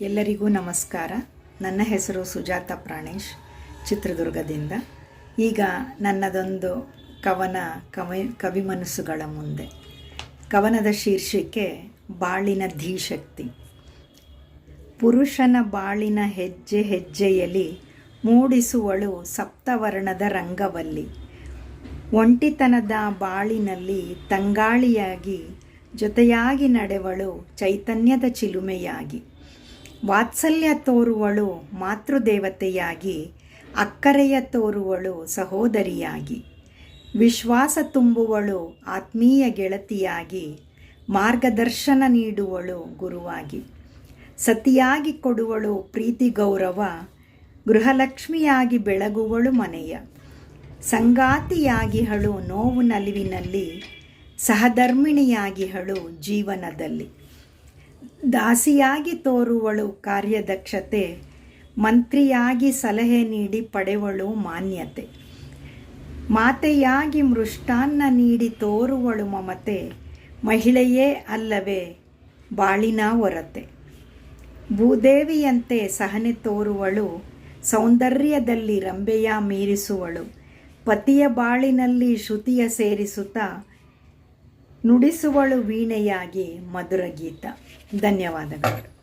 ಎಲ್ಲರಿಗೂ ನಮಸ್ಕಾರ. ನನ್ನ ಹೆಸರು ಸುಜಾತ ಪ್ರಾಣೇಶ್, ಚಿತ್ರದುರ್ಗದಿಂದ. ಈಗ ನನ್ನದೊಂದು ಕವನ, ಕವಿ ಕವಿ ಮನಸ್ಸುಗಳ ಮುಂದೆ. ಕವನದ ಶೀರ್ಷಿಕೆ, ಬಾಳಿನ ಧೀಶಕ್ತಿ. ಪುರುಷನ ಬಾಳಿನ ಹೆಜ್ಜೆ ಹೆಜ್ಜೆಯಲ್ಲಿ ಮೂಡಿಸುವಳು ಸಪ್ತವರ್ಣದ ರಂಗವಲ್ಲಿ. ಒಂಟಿತನದ ಬಾಳಿನಲ್ಲಿ ತಂಗಾಳಿಯಾಗಿ ಜೊತೆಯಾಗಿ ನಡೆವಳು ಚೈತನ್ಯದ ಚಿಲುಮೆಯಾಗಿ. ವಾತ್ಸಲ್ಯ ತೋರುವಳು ಮಾತೃದೇವತೆಯಾಗಿ, ಅಕ್ಕರೆಯ ತೋರುವಳು ಸಹೋದರಿಯಾಗಿ, ವಿಶ್ವಾಸ ತುಂಬುವಳು ಆತ್ಮೀಯ ಗೆಳತಿಯಾಗಿ, ಮಾರ್ಗದರ್ಶನ ನೀಡುವಳು ಗುರುವಾಗಿ. ಸತಿಯಾಗಿ ಕೊಡುವಳು ಪ್ರೀತಿ ಗೌರವ, ಗೃಹಲಕ್ಷ್ಮಿಯಾಗಿ ಬೆಳಗುವಳು ಮನೆಯ. ಸಂಗಾತಿಯಾಗಿಹಳು ನೋವು ನಲಿವಿನಲ್ಲಿ, ಸಹಧರ್ಮಿಣಿಯಾಗಿ ಹಳು ಜೀವನದಲ್ಲಿ. ದಾಸಿಯಾಗಿ ತೋರುವಳು ಕಾರ್ಯದಕ್ಷತೆ, ಮಂತ್ರಿಯಾಗಿ ಸಲಹೆ ನೀಡಿ ಪಡೆವಳು ಮಾನ್ಯತೆ. ಮಾತೆಯಾಗಿ ಮೃಷ್ಟಾನ್ನ ನೀಡಿ ತೋರುವಳು ಮಮತೆ, ಮಹಿಳೆಯೇ ಅಲ್ಲವೇ ಬಾಳಿನ ಹೊರತೆ. ಭೂದೇವಿಯಂತೆ ಸಹನೆ ತೋರುವಳು, ಸೌಂದರ್ಯದಲ್ಲಿ ರಂಬೆಯ ಮೀರಿಸುವಳು. ಪತಿಯ ಬಾಳಿನಲ್ಲಿ ಶ್ರುತಿಯ ಸೇರಿಸುತ್ತಾ ನುಡಿಸುವಳು ವೀಣೆಯಾಗಿ ಮಧುರ ಗೀತ ಧನ್ಯವಾದಗಳು.